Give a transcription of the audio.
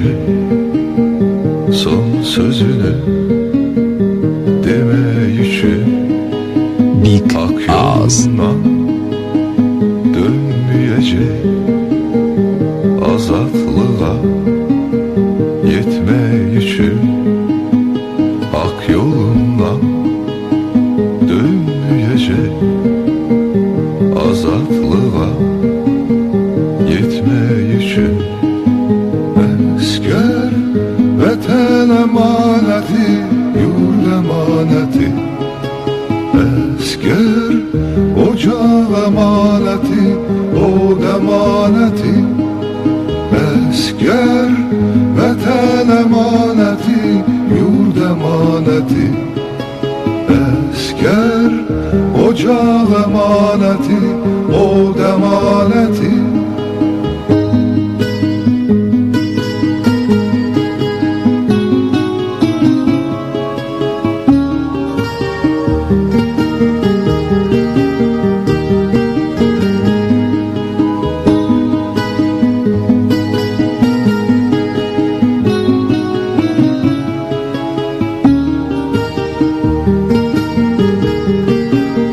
düşe son sözünü deme yüçü Big Ak yoluna dönmeyecek. Azatlığa yetme yüçü Ak yoluna dönmeyecek. Esker ocak emaneti O emaneti. Esker vatan emaneti Yurt emaneti. Esker ocak emaneti O emaneti